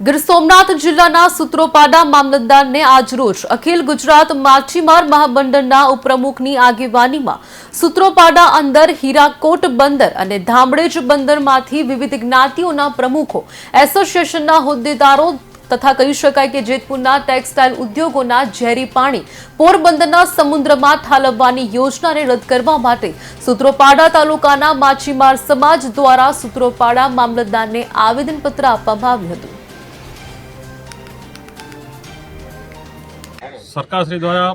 ગીર સોમનાથ જિલ્લાના સૂત્રોપાડા મામલતદારને આજરોજ અખિલ ગુજરાત માછીમાર મહામંડળના ઉપપ્રમુખની આગેવાનીમાં સૂત્રોપાડા અંદર હીરાકોટ બંદર અને ધામડેજ બંદરમાંથી વિવિધ જ્ઞાતિઓના પ્રમુખો એસોસિએશનના હોદ્દેદારો તથા કહી શકાય કે જેતપુરના ટેક્સટાઇલ ઉદ્યોગોના ઝેરી પાણી પોરબંદરના સમુદ્રમાં ઠાલવવાની યોજનાને રદ કરવા માટે સૂત્રોપાડા તાલુકાના માછીમાર સમાજ દ્વારા સૂત્રોપાડા મામલતદારને આવેદનપત્ર આપવામાં આવ્યું હતું. સરકારશ્રી દ્વારા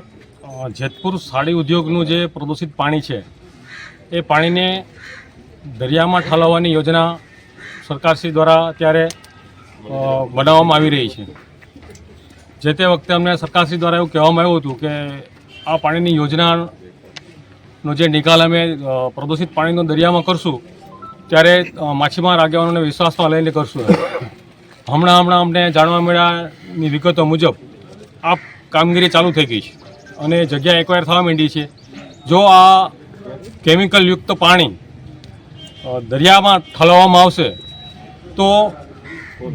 જેતપુર સાડી ઉદ્યોગનું જે પ્રદૂષિત પાણી છે, એ પાણીને દરિયામાં ઠાલવવાની યોજના સરકારશ્રી દ્વારા અત્યારે બનાવવામાં આવી રહી છે. જે તે વખતે અમને સરકારશ્રી દ્વારા એવું કહેવામાં આવ્યું હતું કે, આ પાણીની યોજનાનો જે નિકાલ અમે પ્રદૂષિત પાણીનો દરિયામાં કરશું, ત્યારે માછીમાર આગેવાનોને વિશ્વાસમાં લઈને કરશું હમણાં હમણાં અમને જાણવા મળ્યાની વિગતો મુજબ, આ કામગીરી ચાલુ થઈ ગઈ છે. અને જગ્યા એક્વાયર થવા માંડી છે. જો આ કેમિકલયુક્ત પાણી દરિયામાં ઠલવવામાં આવશે, તો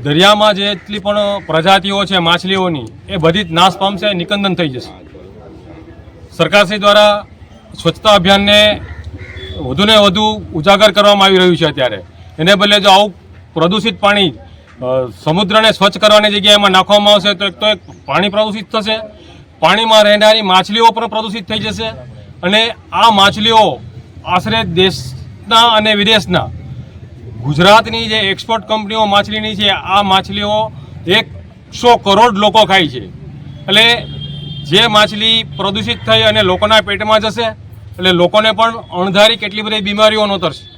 દરિયામાં જેટલી પણ પ્રજાતિઓ છે, માછલીઓની, એ બધી જ નાશ પામશે નિકંદન થઈ જશે. સરકારશ્રી દ્વારા સ્વચ્છતા અભિયાનને વધુને વધુ ઉજાગર કરવામાં આવી રહ્યું છે અત્યારે. એને બદલે જો આવું પ્રદૂષિત પાણી સમુદ્રને સ્વચ્છ કરવાની જગ્યાએ એમાં નાખવામાં આવશે, તો એક તો એક પાણી પ્રદૂષિત થશે, પાણીમાં રહેનારી માછલીઓ પણ પ્રદૂષિત થઈ જશે અને આ માછલીઓ આશરે દેશના અને વિદેશના, ગુજરાતની જે એક્સપોર્ટ કંપનીઓ માછલીની છે, આ માછલીઓ એકસો કરોડ લોકો ખાય છે. એટલે જે માછલી પ્રદૂષિત થઈ અને લોકોના પેટમાં જશે, એટલે લોકોને પણ અણધારી કેટલી બધી બીમારીઓ નોતરશે.